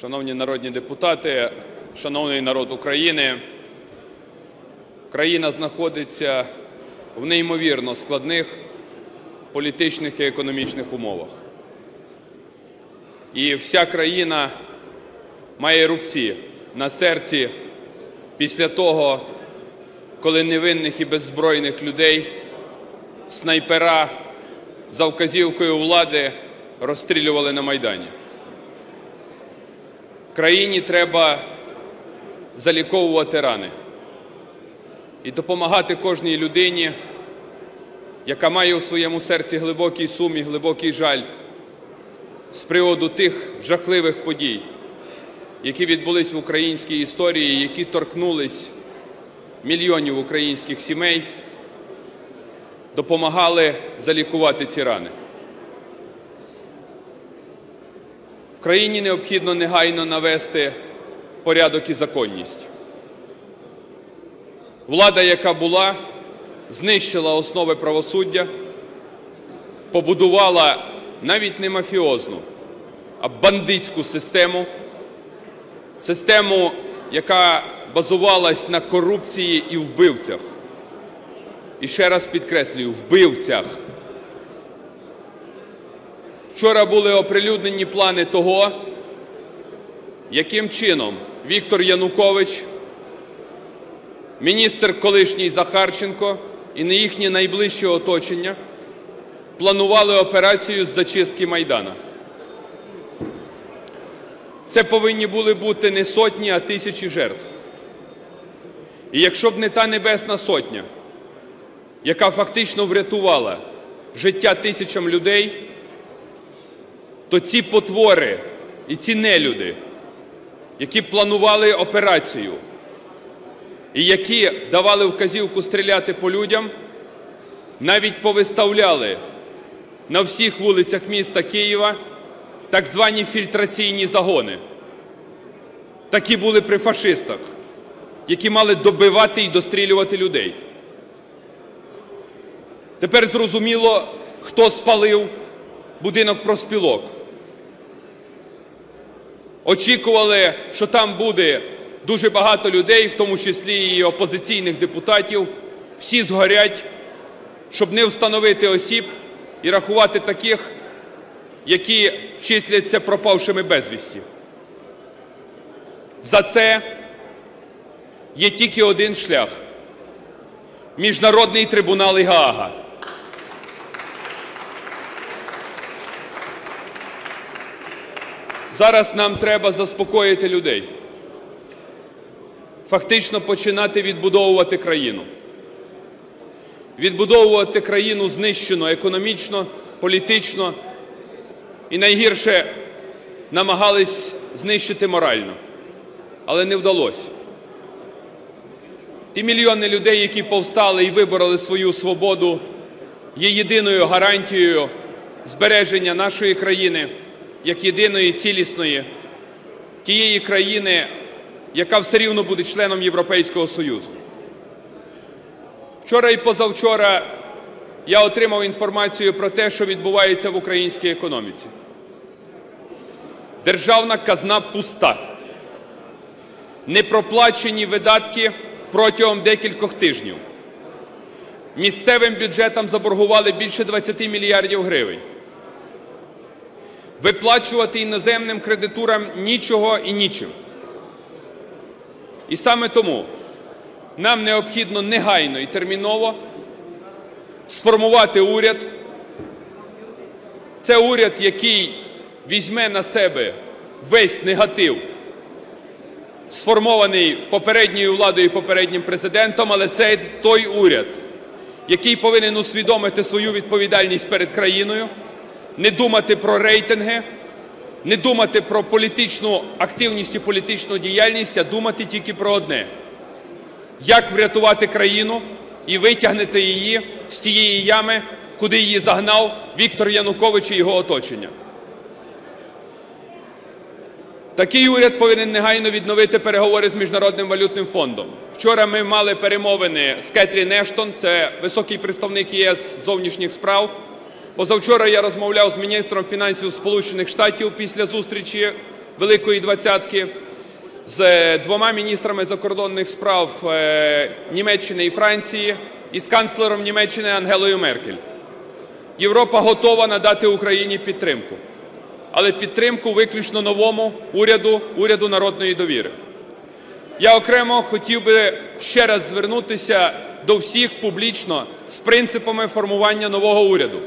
Шановні народні депутати, шановний народ України, країна знаходиться в неймовірно складних політичних і економічних умовах. І вся країна має рубці на серці після того, коли невинних і беззбройних людей снайпера за вказівкою влади розстрілювали на Майдані. Країні треба заліковувати рани і допомагати кожній людині, яка має у своєму серці глибокий сум і глибокий жаль з приводу тих жахливих подій, які відбулись в українській історії, які торкнулись мільйонів українських сімей, допомагали залікувати ці рани. Країні необхідно негайно навести порядок і законність. Влада, яка була, знищила основи правосуддя, побудувала навіть не мафіозну, а бандитську систему, систему, яка базувалась на корупції і вбивцях. І ще раз підкреслюю, вбивцях. Вчора були оприлюднені плани того, яким чином Віктор Янукович, міністр колишній Захарченко і не їхнє найближче оточення планували операцію з зачистки Майдана. Це повинні були бути не сотні, а тисячі жертв. І якщо б не та Небесна Сотня, яка фактично врятувала життя тисячам людей, то ці потвори і ці нелюди, які планували операцію і які давали вказівку стріляти по людям, навіть повиставляли на всіх вулицях міста Києва так звані фільтраційні загони. Такі були при фашистах, які мали добивати і дострілювати людей. Тепер зрозуміло, хто спалив будинок профспілок. Очікували, що там буде дуже багато людей, в тому числі і опозиційних депутатів. Всі згорять, щоб не встановити осіб і рахувати таких, які числяться пропавшими безвісті. За це є тільки один шлях Міжнародний трибунал і Зараз нам треба заспокоїти людей, фактично починати відбудовувати країну. Відбудовувати країну знищено економічно, політично і найгірше намагались знищити морально, але не вдалося. Ті мільйони людей, які повстали і вибороли свою свободу, є єдиною гарантією збереження нашої країни як єдиної цілісної, тієї країни, яка все рівно буде членом Європейського Союзу. Вчора і позавчора я отримав інформацію про те, що відбувається в українській економіці. Державна казна пуста. Непроплачені видатки протягом декількох тижнів. Місцевим бюджетам заборгували більше 20 мільярдів гривень. Виплачувати іноземним кредитурам нічого і нічим. І саме тому нам необхідно негайно і терміново сформувати уряд. Це уряд, який візьме на себе весь негатив, сформований попередньою владою і попереднім президентом, але це той уряд, який повинен усвідомити свою відповідальність перед країною, не думати про рейтинги, не думати про політичну активність і політичну діяльність, а думати тільки про одне як врятувати країну і витягнути її з тієї ями, куди її загнав Віктор Янукович і його оточення. Такий уряд повинен негайно відновити переговори з Міжнародним валютним фондом. Вчора ми мали перемовини з Кетрін Ештон, це високий представник ЄС зовнішніх справ. Позавчора я розмовляв з міністром фінансів Сполучених Штатів після зустрічі Великої Двадцятки, з двома міністрами закордонних справ е, Німеччини і Франції і з канцлером Німеччини Ангелою Меркель. Європа готова надати Україні підтримку, але підтримку виключно новому уряду, уряду народної довіри. Я окремо хотів би ще раз звернутися до всіх публічно з принципами формування нового уряду.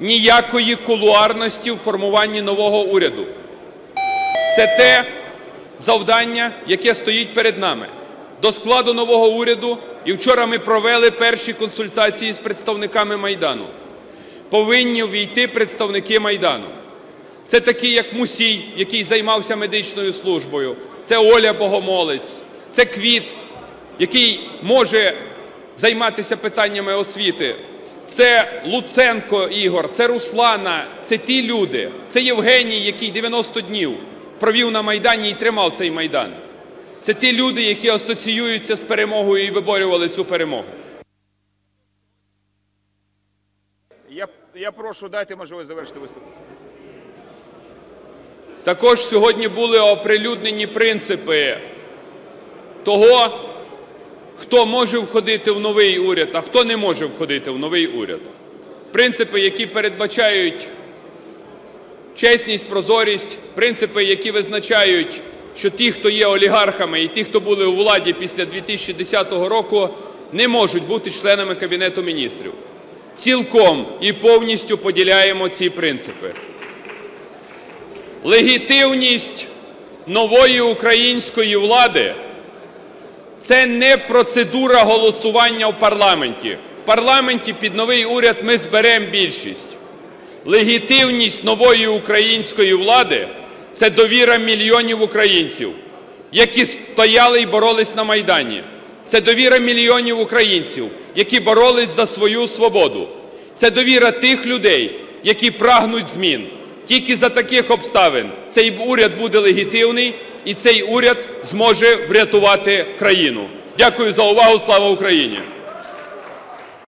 Ніякої кулуарності в формуванні нового уряду. Це те завдання, яке стоїть перед нами. До складу нового уряду, і вчора ми провели перші консультації з представниками Майдану. Повинні увійти представники Майдану. Це такі, як Мусій, який займався медичною службою, це Оля Богомолець, це Квіт, який може займатися питаннями освіти, це Луценко Ігор, це Руслана, це ті люди, це Євгеній, який 90 днів провів на Майдані і тримав цей Майдан. Це ті люди, які асоціюються з перемогою і виборювали цю перемогу. Я, я прошу, дайте можливість завершити виступ. Також сьогодні були оприлюднені принципи того, хто може входити в новий уряд, а хто не може входити в новий уряд. Принципи, які передбачають чесність, прозорість, принципи, які визначають, що ті, хто є олігархами, і ті, хто були у владі після 2010 року, не можуть бути членами Кабінету міністрів. Цілком і повністю поділяємо ці принципи. Легітимність нової української влади це не процедура голосування в парламенті. В парламенті під новий уряд ми зберемо більшість. Легітимність нової української влади це довіра мільйонів українців, які стояли і боролись на Майдані. Це довіра мільйонів українців, які боролись за свою свободу. Це довіра тих людей, які прагнуть змін. Тільки за таких обставин цей уряд буде легітимний і цей уряд зможе врятувати країну. Дякую за увагу. Слава Україні!